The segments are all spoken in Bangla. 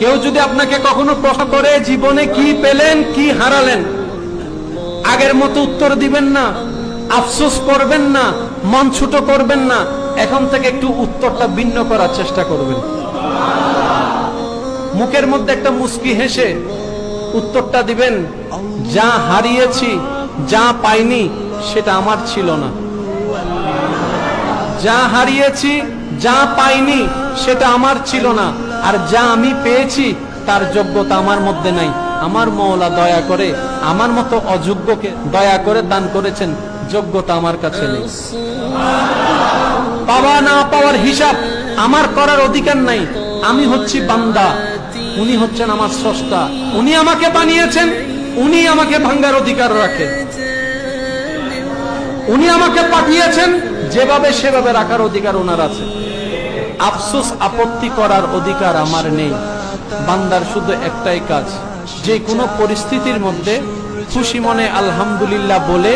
কেউ যদি আপনাকে কখনো প্রশ্ন করে জীবনে কি পেলেন, কি হারালেন, আগের মতো উত্তর দিবেন না, আফসোস করবেন না, মন ছোট করবেন না, এখন থেকে একটু উত্তরটা ভিন্ন করার চেষ্টা করবেন। মুখের মধ্যে একটা মুস্কি হেসে উত্তরটা দিবেন, যা হারিয়েছি, যা পাইনি, সেটা আমার ছিল না। যা হারিয়েছি, যা পাইনি, সেটা আমার ছিল না। আর যা আমি পেয়েছি, তার যোগ্যতা আমার মধ্যে নাই। আমার মৌলা দয়া করে, আমার মতো অযোগ্যকে দয়া করে দান করেছেন, যোগ্যতা আমার কাছে নেই। পাওয়া না পাওয়ার হিসাব আমার করার অধিকার নাই। আমি হচ্ছি বান্দা, উনি হচ্ছেন আমার স্রষ্টা। উনি আমাকে বানিয়েছেন, উনি আমাকে ভাঙ্গার অধিকার রাখে। উনি আমাকে পাঠিয়েছেন, যেভাবে সেভাবে রাখার অধিকার ওনার আছে। আফসোস আপত্তি করার অধিকার আমার নেই। বান্দার শুধু একটাই কাজ, যে কোনো পরিস্থিতির মধ্যে খুশি মনে আলহামদুলিল্লাহ বলে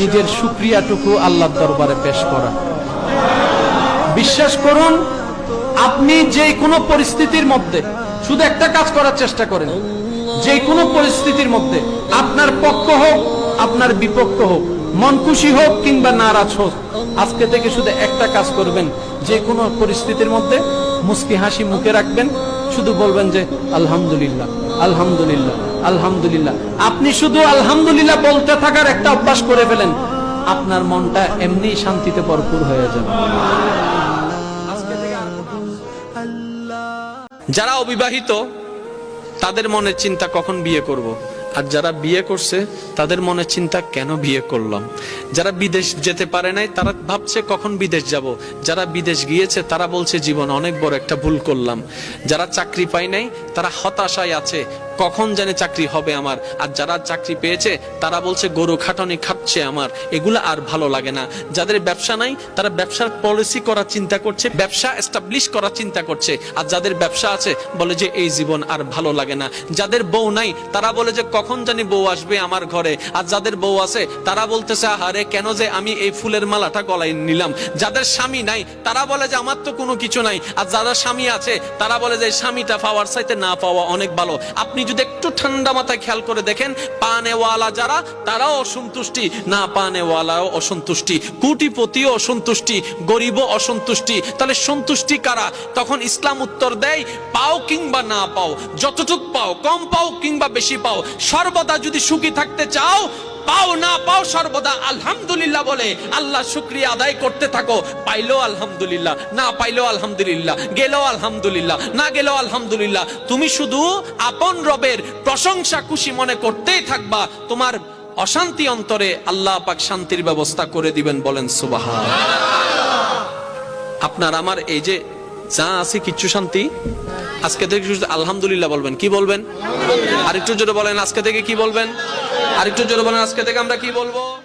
নিজের সুক্রিয়াটুকু আল্লাহর দরবারে পেশ করা। বিশ্বাস করুন, আপনি যে কোনো পরিস্থিতির মধ্যে শুধু একটা কাজ করার চেষ্টা করেন। যে কোনো পরিস্থিতির মধ্যে আপনার পক্ষ হোক, আপনার বিপক্ষ হোক মন খুশি হোক কিংবা নারাজ হোক, আজকে থেকে শুধু একটা কাজ করবেন, যে কোনো পরিস্থিতির মধ্যে মুস্কি হাসি মুখে রাখবেন, শুধু বলবেন যে আলহামদুলিল্লাহ আলহামদুলিল্লাহ আলহামদুলিল্লাহ। আপনি শুধু আলহামদুলিল্লাহ বলতে থাকার একটা অভ্যাস করে ফেলেন, আপনার মনটা এমনি শান্তিতে ভরপুর হয়ে যাবে। যারা অবিবাহিত, তাদের মনের চিন্তা কখন বিয়ে করব। আর যারা বিয়ে করছে, তাদের মনের চিন্তা, কেন বিয়ে করলাম? যারা বিদেশ যেতে পারে নাই, তারা ভাবছে, কখন বিদেশ যাব? যারা বিদেশ গিয়েছে, তারা বলছে, জীবন অনেক বড় একটা ভুল করলাম। যারা চাকরি পায় নাই, তারা হতাশায় আছে, কখন জানে চাকরি হবে আমার? আর যারা চাকরি পেয়েছে, তারা বলছে, গরু খাটনি খাচ্ছে আমার, এগুলো আর ভালো লাগে না। যাদের ব্যবসা নাই, তারা ব্যবসার পলিসি করার চিন্তা করছে, ব্যবসা এস্টাবলিশ করার চিন্তা করছে। আর যাদের ব্যবসা আছে, বলে যে, এই জীবন আর ভালো লাগে না। যাদের বউ নাই, তারা বলে যে কখন জানি বউ আসবে আমার ঘরে। আর যাদের বউ আছে, তারা বলতেছে আরে কেন যে আমি এই ফুলের মালাটা গলায় নিলাম? যাদের স্বামী নাই, তারা বলে যে, আমার তো কোনো কিছু নাই। আর যাদের স্বামী আছে, তারা বলে যে, স্বামীটা পাওয়ার চাইতে না পাওয়া অনেক ভালো। আপনি যদি একটু ঠান্ডা মাথায় খেয়াল করে দেখেন, পানেওয়ালা যারা, তারাও অসন্তুষ্টি। না, পানেওয়ালাও অসন্তুষ্টি। কোটিপতিও অসন্তুষ্টি, গরিবও অসন্তুষ্টি। তাহলে সন্তুষ্টি কারা? তখন ইসলাম উত্তর দেয়, পাও কিংবা না পাও, যতটুক পাও, কম পাও কিংবা বেশি পাও। সর্বদা যদি সুখী থাকতে চাও, পাও না পাও সর্বদা আলহামদুলিল্লাহ বলে। আল্লাহ শুক্রিয়া আদায় করতে থাকো। পাইলো আলহামদুলিল্লাহ, না পাইলো আলহামদুলিল্লাহ গেলো আলহামদুলিল্লাহ, না গেলো আলহামদুলিল্লাহ। তুমি শুধু আপন রবের প্রশংসা খুশি মনে করতেই থাকবা। তোমার অশান্তি অন্তরে আল্লাহ পাক শান্তির ব্যবস্থা করে দিবেন বলেন সুবাহ আপনার আমার এই যে যা আছে কিচ্ছু শান্তি। আজকে থেকে আলহামদুলিল্লাহ বলবেন। কি বলবেন? আরেকটু জোরে বলেন, আজকে থেকে কি বলবেন? আরেকটু জোরে বলেন, আজকে থেকে আমরা কি বলব?